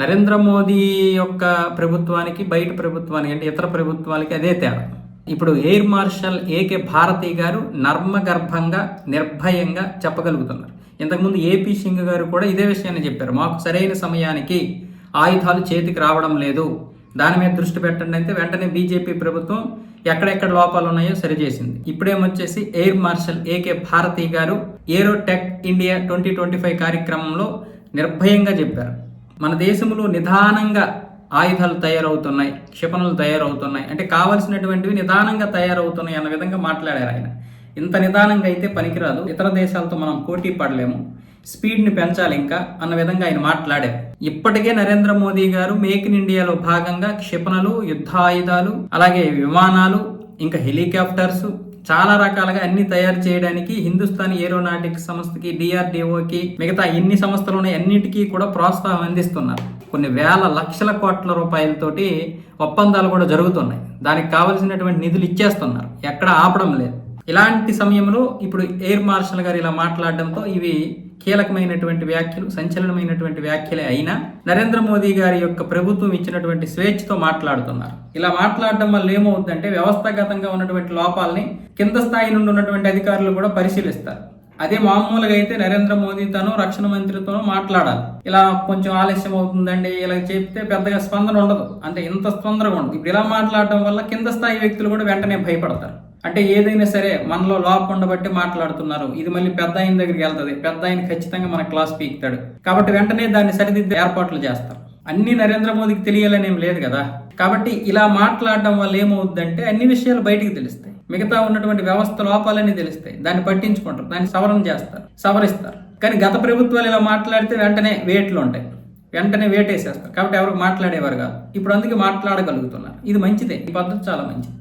నరేంద్ర మోదీ యొక్క ప్రభుత్వానికి బయట ప్రభుత్వానికి అంటే ఇతర ప్రభుత్వాలకి అదే తేడా. ఇప్పుడు ఎయిర్ మార్షల్ ఏకే భారతి గారు నర్మగర్భంగా నిర్భయంగా చెప్పగలుగుతున్నారు. ఇంతకుముందు ఏపీ సింగ్ గారు కూడా ఇదే విషయాన్ని చెప్పారు. మాకు సరైన సమయానికి ఆయుధాలు చేతికి రావడం లేదు. దాని మీద దృష్టి పెట్టండి అయితే వెంటనే బీజేపీ ప్రభుత్వం ఎక్కడెక్కడ లోపాలు ఉన్నాయో సరిచేసింది. ఇప్పుడేమొచ్చేసి air marshal AK Bharati garu Aerotech India twenty twenty five కార్యక్రమంలో నిర్భయంగా చెప్పారు. మన దేశంలో నిదానంగా ఆయుధాలు తయారవుతున్నాయి క్షిపణులు తయారవుతున్నాయి. అంటే కావలసినటువంటివి నిదానంగా తయారవుతున్నాయి అన్న విధంగా మాట్లాడారు ఆయన. ఇంత నిదానంగా అయితే పనికిరాదు. ఇతర దేశాలతో మనం పోటీ పడలేము. స్పీడ్ని పెంచాలి ఇంకా అన్న విధంగా ఆయన మాట్లాడారు. ఇప్పటికే నరేంద్ర మోదీ గారు మేక్ ఇన్ ఇండియాలో భాగంగా క్షిపణులు యుద్ధ ఆయుధాలు అలాగే విమానాలు ఇంకా హెలికాప్టర్స్ చాలా రకాలుగా అన్ని తయారు చేయడానికి హిందుస్థాన్ ఏరోనాటిక్స్ సంస్థకి డిఆర్డిఓకి మిగతా ఎన్ని సంస్థలున్నాయి అన్నిటికీ కూడా ప్రోత్సాహం అందిస్తున్నారు. కొన్ని వేల లక్షల కోట్ల రూపాయలతోటి ఒప్పందాలు కూడా జరుగుతున్నాయి. దానికి కావలసినటువంటి నిధులు ఇచ్చేస్తున్నారు. ఎక్కడ ఆపడం లేదు. ఇలాంటి సమయంలో ఇప్పుడు ఎయిర్ మార్షల్ గారు ఇలా మాట్లాడడంతో ఇవి కీలకమైనటువంటి వ్యాఖ్యలు సంచలనమైనటువంటి వ్యాఖ్యలే అయినా నరేంద్ర మోదీ గారి యొక్క ప్రభుత్వం ఇచ్చినటువంటి స్వేచ్ఛతో మాట్లాడుతున్నారు. ఇలా మాట్లాడడం వల్ల ఏమవుతుందంటే వ్యవస్థాగతంగా ఉన్నటువంటి లోపాలని కింద స్థాయి నుండి ఉన్నటువంటి అధికారులు కూడా పరిశీలిస్తారు. అదే మామూలుగా అయితే నరేంద్ర మోదీ తను రక్షణ మంత్రితోనూ మాట్లాడాలి. ఇలా కొంచెం ఆలస్యం అవుతుందండి ఇలా చెప్తే పెద్దగా స్పందన ఉండదు. అంటే ఇంత స్పందనగా ఉండదు. ఇప్పుడు ఇలా మాట్లాడడం వల్ల కింద స్థాయి వ్యక్తులు కూడా వెంటనే భయపడతారు. అంటే ఏదైనా సరే మనలో లోపం ఉండబట్టి మాట్లాడుతున్నారు. ఇది మళ్ళీ పెద్ద ఆయన దగ్గరికి వెళ్తుంది. పెద్ద ఆయన ఖచ్చితంగా మన క్లాస్ పీకుతాడు. కాబట్టి వెంటనే దాన్ని సరిదిద్దే ఏర్పాట్లు చేస్తారు. అన్ని నరేంద్ర మోదీకి తెలియాలని ఏం లేదు కదా? కాబట్టి ఇలా మాట్లాడడం వల్ల ఏమవుద్దంటే అన్ని విషయాలు బయటికి తెలుస్తాయి. మిగతా ఉన్నటువంటి వ్యవస్థ లోపాలన్నీ తెలుస్తాయి. దాన్ని పట్టించుకుంటారు. దాన్ని సవరణ చేస్తారు. సవరిస్తారు. కానీ గత ప్రభుత్వాలు ఇలా మాట్లాడితే వెంటనే వేట్లు ఉంటాయి. వెంటనే వేటేసేస్తారు. కాబట్టి ఎవరు మాట్లాడేవారు కాదు. ఇప్పుడు అందుకే మాట్లాడగలుగుతున్నారు. ఇది మంచిదే. ఈ పద్ధతి చాలా మంచిది.